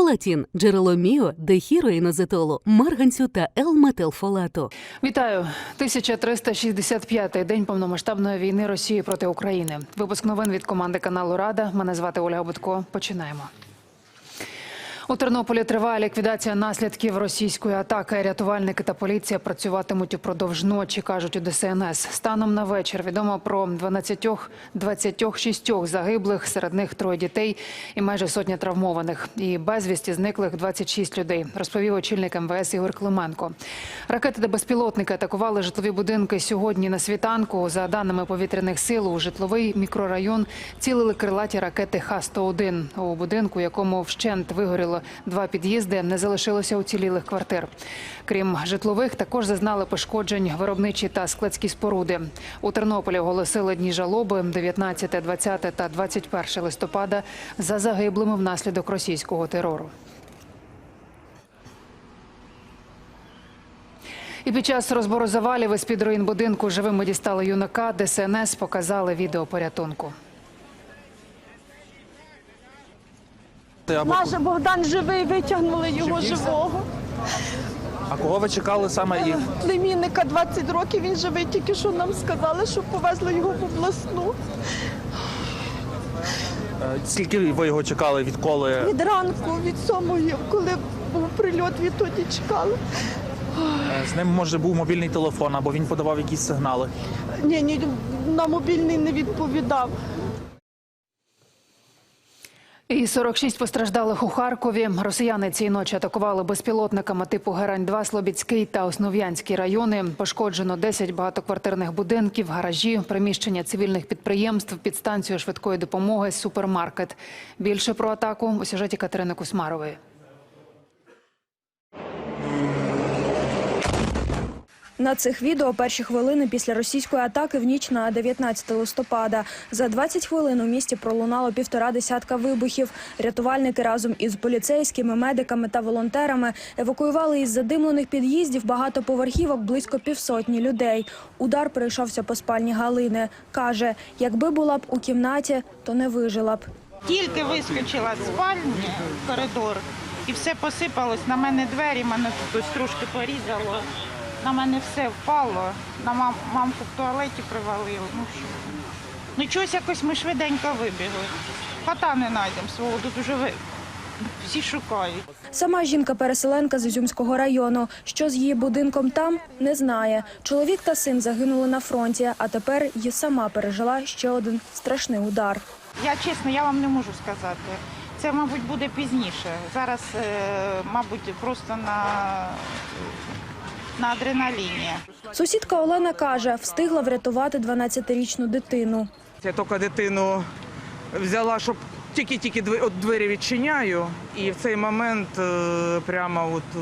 Фолатін – джерело міо, дехіроїнозетолу, марганцю та Л-метилфолату. Вітаю 1365-й день повномасштабної війни Росії проти України. Випуск новин від команди каналу Рада. Мене звати Ольга Будко. Починаємо. У Тернополі триває ліквідація наслідків російської атаки. Рятувальники та поліція працюватимуть упродовж ночі, кажуть у ДСНС. Станом на вечір відомо про 12, 26 загиблих, серед них троє дітей і майже сотня травмованих. І безвісті зниклих 26 людей, розповів очільник МВС Ігор Клименко. Ракети та безпілотники атакували житлові будинки сьогодні на світанку. За даними повітряних сил, у житловий мікрорайон цілили крилаті ракети Х-101. У будинку, якому вщент вигоріло два під'їзди, не залишилося уцілілих квартир. Крім житлових, також зазнали пошкоджень виробничі та складські споруди. У Тернополі оголосили дні жалоби 19, 20 та 21 листопада за загиблими внаслідок російського терору. І під час розбору завалів із під руїн будинку живими дістали юнака. ДСНС показали відео порятунку. Або... Наш Богдан живий, витягнули його живого. А кого ви чекали саме і Племінника 20 років, він живий, тільки що нам сказали, що повезли його в обласну. е, скільки ви його чекали, відколи Від ранку, від сьомої, коли був прильот, відтоді чекали. е, з ним може був мобільний телефон, або він подавав якісь сигнали? Ні, ні, на мобільний не відповідав. І 46 постраждалих у Харкові. Росіяни цієї ночі атакували безпілотниками типу Герань-2, Слобідський та Основ'янський райони. Пошкоджено 10 багатоквартирних будинків, гаражі, приміщення цивільних підприємств, підстанцію швидкої допомоги, супермаркет. Більше про атаку у сюжеті Катерини Кусмарової. На цих відео перші хвилини після російської атаки в ніч на 19 листопада. За 20 хвилин у місті пролунало півтора десятка вибухів. Рятувальники разом із поліцейськими, медиками та волонтерами евакуювали із задимлених під'їздів багатоповерхівок близько півсотні людей. Удар прийшовся по спальні Галини. Каже, якби була б у кімнаті, то не вижила б. Тільки вискочила з спальні коридор і все посипалось. На мене двері, мене тут ось трошки порізало. На мене все впало. На мам, мамку в туалеті привалило. Ну що? Ну чогось якось ми швиденько вибігли. Кота не знайдемо свого, тут вже ви... всі шукають. Сама жінка-переселенка з Ізюмського району. Що з її будинком там, не знає. Чоловік та син загинули на фронті, а тепер її сама пережила ще один страшний удар. Я чесно, я вам не можу сказати. Це, мабуть, буде пізніше. Зараз, е, мабуть, просто на, на адреналіні. Сусідка Олена каже, встигла врятувати 12-річну дитину. Я тільки дитину взяла, щоб тільки-тільки от двері відчиняю, і в цей момент е, прямо от е,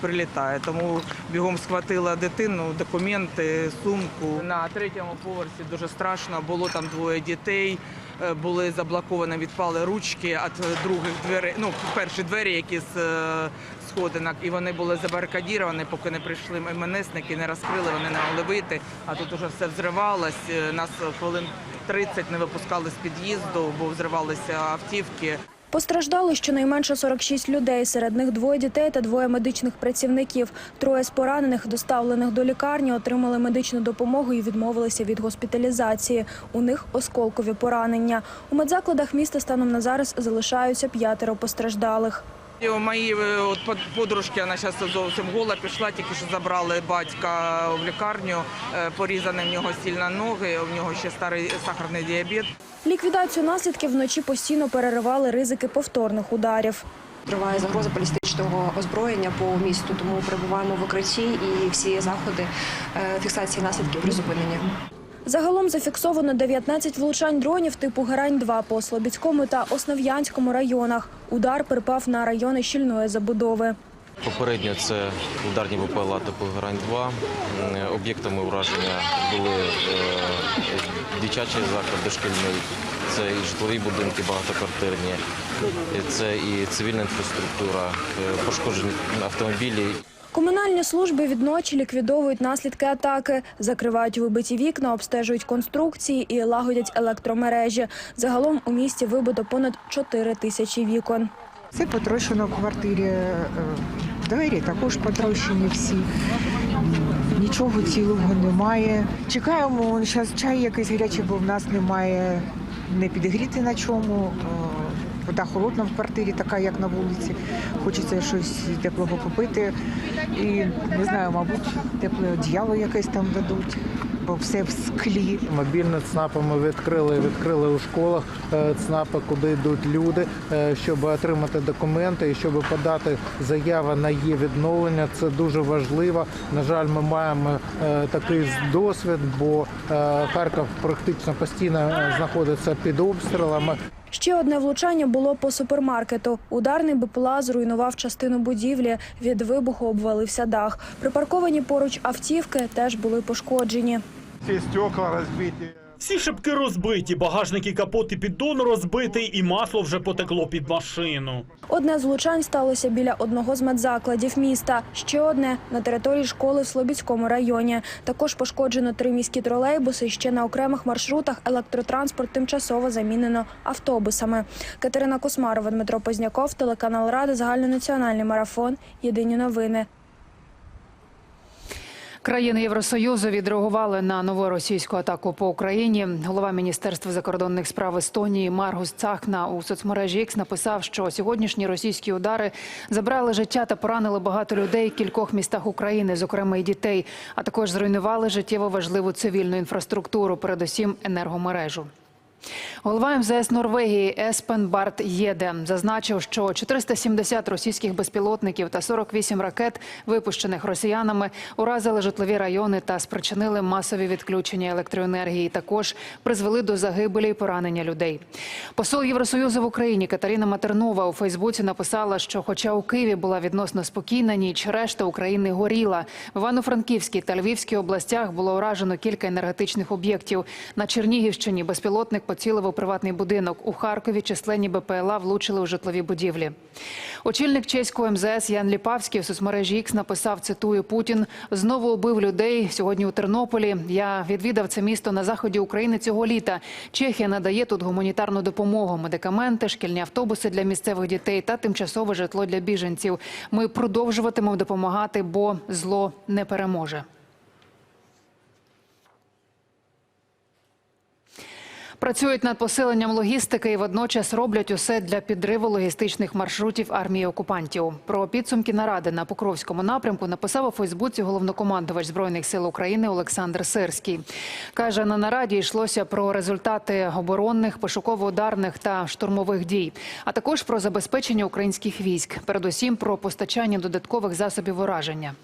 прилітає. Тому бігом схватила дитину, документи, сумку. На третьому поверсі дуже страшно, було там двоє дітей. Е, Були заблоковані, відпали ручки від других дверей. Ну, перші двері, які з е, сходинок, і вони були забарикадіровані, поки не прийшли МНСники, не розкрили, вони не могли вийти. А тут уже все взривалось. е, Нас хвилин 30 не випускали з під'їзду, бо взривалися автівки. Постраждало щонайменше 46 людей, серед них двоє дітей та двоє медичних працівників. Троє з поранених, доставлених до лікарні, отримали медичну допомогу і відмовилися від госпіталізації. У них осколкові поранення. У медзакладах міста станом на зараз залишаються п'ятеро постраждалих. У Мої е, от подружки, вона зараз зовсім гола пішла, тільки що забрали батька в лікарню, е, порізані в нього сильно ноги, у нього ще старий сахарний діабет. Ліквідацію наслідків вночі постійно переривали ризики повторних ударів. Триває загроза балістичного озброєння по місту, тому перебуваємо в укритті і всі заходи е, фіксації наслідків призупинені. Загалом зафіксовано 19 влучань дронів типу Герань-2 по Слобідському та Основ'янському районах. Удар припав на райони щільної забудови. Попередньо це ударні БПЛА типу Грань-2. Об'єктами ураження були е, дитячий заклад дошкільний, це і житлові будинки багатоквартирні, це і цивільна інфраструктура, е, пошкоджені автомобілі. Комунальні служби відночі ліквідовують наслідки атаки, закривають вибиті вікна, обстежують конструкції і лагодять електромережі. Загалом у місті вибито понад 4 тисячі вікон. Все потрощено в квартирі, е, двері також потрощені всі. Нічого цілого немає. Чекаємо, зараз чай якийсь гарячий, бо в нас немає не підігріти на чому. Вода холодна в квартирі, така як на вулиці. Хочеться щось теплого попити. І не знаю, мабуть, тепле одіяло якесь там дадуть, бо все в склі. Мобільні ЦНАПи ми відкрили, відкрили у школах е, ЦНАПи, куди йдуть люди, е, щоб отримати документи і щоб подати заяву на її відновлення. Це дуже важливо. На жаль, ми маємо е, такий досвід, бо Харків практично постійно знаходиться під обстрілами. Ще одне влучання було по супермаркету. Ударний БПЛА зруйнував частину будівлі. Від вибуху обвалився дах. Припарковані поруч автівки теж були пошкоджені. Всі стекла розбиті. Всі шибки розбиті, багажник і капот піддон розбитий, і масло вже потекло під машину. Одне з влучань сталося біля одного з медзакладів міста. Ще одне на території школи в Слобідському районі. Також пошкоджено три міські тролейбуси. Ще на окремих маршрутах електротранспорт тимчасово замінено автобусами. Катерина Космарова, Дмитро Позняков, телеканал Рада, загальнонаціональний марафон. Єдині новини. Країни Євросоюзу відреагували на нову російську атаку по Україні. Голова міністерства закордонних справ Естонії Маргус Цахна у соцмережі X написав, що сьогоднішні російські удари забрали життя та поранили багато людей в кількох містах України, зокрема і дітей, а також зруйнували життєво важливу цивільну інфраструктуру, передусім енергомережу. Голова МЗС Норвегії Еспен Барт Єде зазначив, що 470 російських безпілотників та 48 ракет, випущених росіянами, уразили житлові райони та спричинили масові відключення електроенергії. Також призвели до загибелі і поранення людей. Посол Євросоюзу в Україні Катерина Матернова у Фейсбуці написала, що, хоча у Києві була відносно спокійна ніч, решта України горіла. В Івано-Франківській та Львівській областях було уражено кілька енергетичних об'єктів. На Чернігівщині безпілотник поцілив у приватний будинок. У Харкові численні БПЛА влучили у житлові будівлі. Очільник чеського МЗС Ян Ліпавський у соцмережі X написав, цитую, Путін знову убив людей сьогодні у Тернополі. Я відвідав це місто на заході України цього літа. Чехія надає тут гуманітарну допомогу, медикаменти, шкільні автобуси для місцевих дітей та тимчасове житло для біженців. Ми продовжуватимемо допомагати, бо зло не переможе. Працюють над посиленням логістики і водночас роблять усе для підриву логістичних маршрутів армії окупантів. Про підсумки наради на Покровському напрямку написав у Фейсбуці головнокомандувач збройних сил України Олександр Сирський. каже, на нараді йшлося про результати оборонних, пошуково-ударних та штурмових дій, а також про забезпечення українських військ, передусім про постачання додаткових засобів ураження.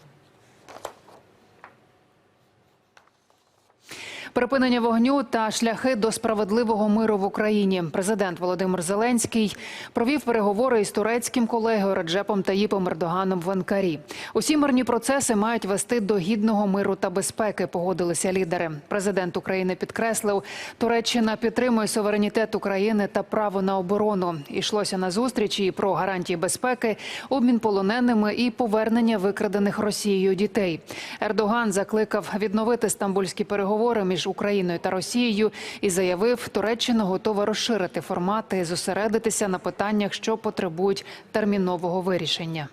Припинення вогню та шляхи до справедливого миру в Україні. Президент Володимир Зеленський провів переговори із турецьким колегою Реджепом Таїпом Ердоганом в Анкарі. Усі мирні процеси мають вести до гідного миру та безпеки. Погодилися лідери. Президент України підкреслив, Туреччина підтримує суверенітет України та право на оборону. Ішлося на зустрічі і про гарантії безпеки, обмін полоненими і повернення викрадених Росією дітей. Ердоган закликав відновити стамбульські переговори між Україною та Росією і заявив, Туреччина готова розширити формати, і зосередитися на питаннях, що потребують термінового вирішення.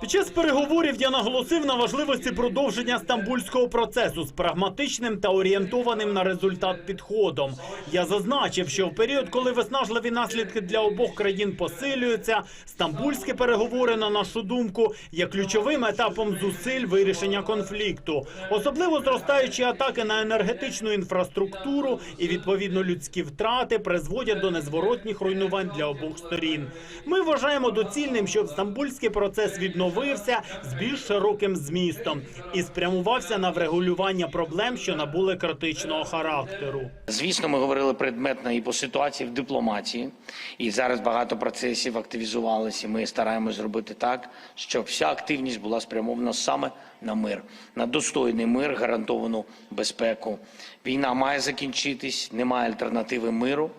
Під час переговорів я наголосив на важливості продовження стамбульського процесу з прагматичним та орієнтованим на результат підходом. Я зазначив, що в період, коли виснажливі наслідки для обох країн посилюються, стамбульські переговори, на нашу думку, є ключовим етапом зусиль вирішення конфлікту, особливо зростаючі атаки на енергетичну інфраструктуру і відповідно людські втрати призводять до незворотніх руйнувань для обох сторін. Ми вважаємо доцільним, щоб стамбульський процес відновився з більш широким змістом і спрямувався на врегулювання проблем, що набули критичного характеру. Звісно, ми говорили предметно і по ситуації в дипломатії, і зараз багато процесів активізувалися. Ми стараємось зробити так, щоб вся активність була спрямована саме на мир, на достойний мир, гарантовану безпеку. Війна має закінчитись, немає альтернативи миру.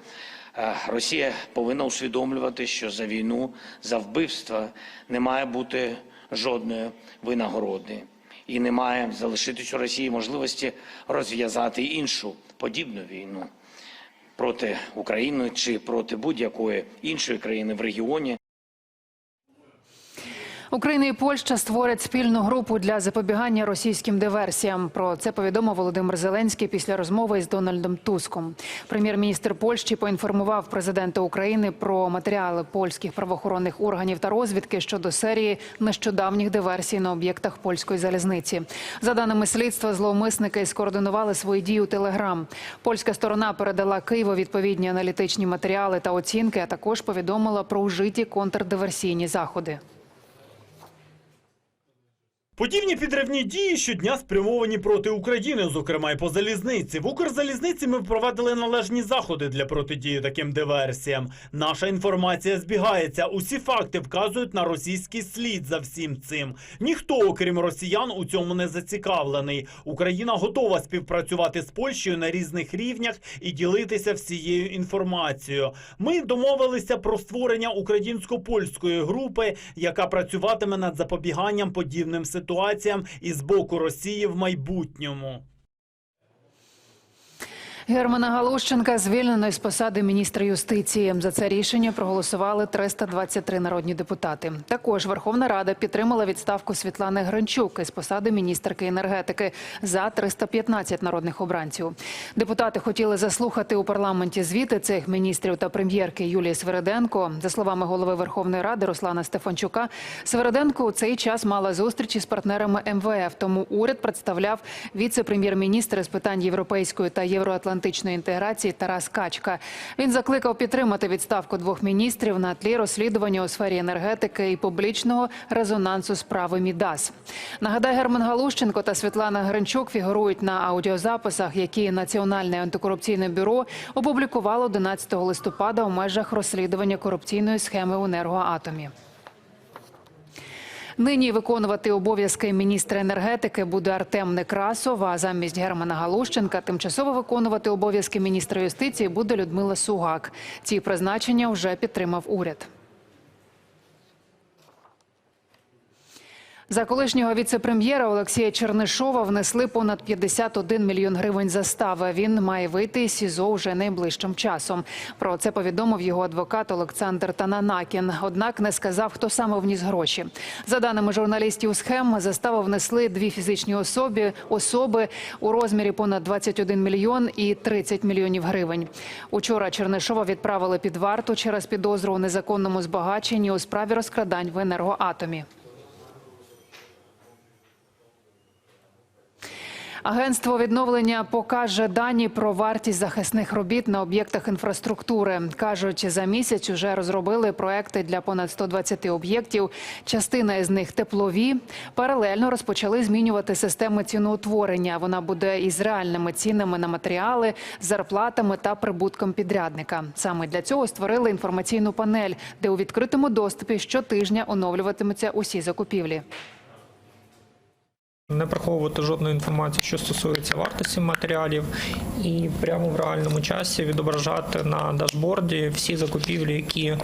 Е, Росія повинна усвідомлювати, що за війну, за вбивства не має бути жодної винагороди. І не має залишитись у Росії можливості розв'язати іншу подібну війну. проти України чи проти будь-якої іншої країни в регіоні. Україна і Польща створять спільну групу для запобігання російським диверсіям. Про це повідомив Володимир Зеленський після розмови із Дональдом Туском. Прем'єр-міністр Польщі поінформував президента України про матеріали польських правоохоронних органів та розвідки щодо серії нещодавніх диверсій на об'єктах польської залізниці. За даними слідства, зловмисники скоординували свої дії у Телеграм. Польська сторона передала Києву відповідні аналітичні матеріали та оцінки, а також повідомила про вжиті контрдиверсійні заходи. Подібні підривні дії щодня спрямовані проти України, зокрема і по залізниці. В Укрзалізниці ми впровадили належні заходи для протидії таким диверсіям. Наша інформація збігається. Усі факти вказують на російський слід за всім цим. Ніхто, окрім росіян, у цьому не зацікавлений. Україна готова співпрацювати з Польщею на різних рівнях і ділитися всією інформацією. Ми домовилися про створення українсько-польської групи, яка працюватиме над запобіганням подібним ситуаціям і з боку Росії в майбутньому. Германа Галущенка звільнено із посади міністра юстиції. За це рішення проголосували 323 народні депутати. Також Верховна Рада підтримала відставку Світлани Гранчук із посади міністерки енергетики за 315 народних обранців. Депутати хотіли заслухати у парламенті звіти цих міністрів та прем'єрки Юлії Свериденко. За словами голови Верховної Ради Руслана Стефанчука, Свериденко у цей час мала зустрічі з партнерами МВФ. Тому уряд представляв віце-прем'єр-міністр з питань європейської та євроатлантичної інтеграції Тарас Качка. Він закликав підтримати відставку двох міністрів на тлі розслідування у сфері енергетики і публічного резонансу справи Мідас. Нагадаю, Герман Галущенко та Світлана Гринчук фігурують на аудіозаписах, які Національне антикорупційне бюро опублікувало 11 листопада у межах розслідування корупційної схеми у енергоатомі. Нині виконувати обов'язки міністра енергетики буде Артем Некрасов. А замість Германа Галущенка тимчасово виконувати обов'язки міністра юстиції буде Людмила Сугак. Ці призначення вже підтримав уряд. За колишнього віце-прем'єра Олексія Чернишова внесли понад 51 мільйон гривень застави. Він має вийти із СІЗО вже найближчим часом. Про це повідомив його адвокат Олександр Тананакін. Однак не сказав, хто саме вніс гроші. За даними журналістів схем, заставу внесли дві фізичні особи особи у розмірі понад 21 мільйон і 30 мільйонів гривень. Учора Чернишова відправили під варту через підозру у незаконному збагаченні у справі розкрадань в енергоатомі. Агентство відновлення покаже дані про вартість захисних робіт на об'єктах інфраструктури. кажуть, за місяць уже розробили проекти для понад 120 об'єктів. Частина із них теплові. Паралельно розпочали змінювати систему ціноутворення. Вона буде із реальними цінами на матеріали, зарплатами та прибутком підрядника. Саме для цього створили інформаційну панель, де у відкритому доступі щотижня оновлюватимуться усі закупівлі. Не приховувати жодної інформації, що стосується вартості матеріалів, і прямо в реальному часі відображати на дашборді всі закупівлі, які е,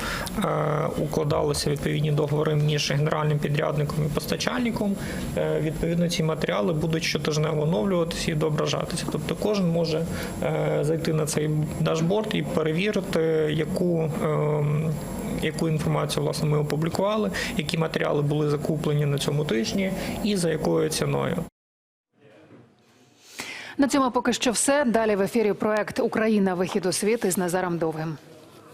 укладалися відповідні договори між генеральним підрядником і постачальником. Е, відповідно, ці матеріали будуть щотижнево оновлюватися і відображатися. Тобто, кожен може е, зайти на цей дашборд і перевірити, яку. Е, яку інформацію власне ми опублікували, які матеріали були закуплені на цьому тижні, і за якою ціною. На цьому поки що все. Далі в ефірі проект Україна. Вихід у світ із Назаром Довгим.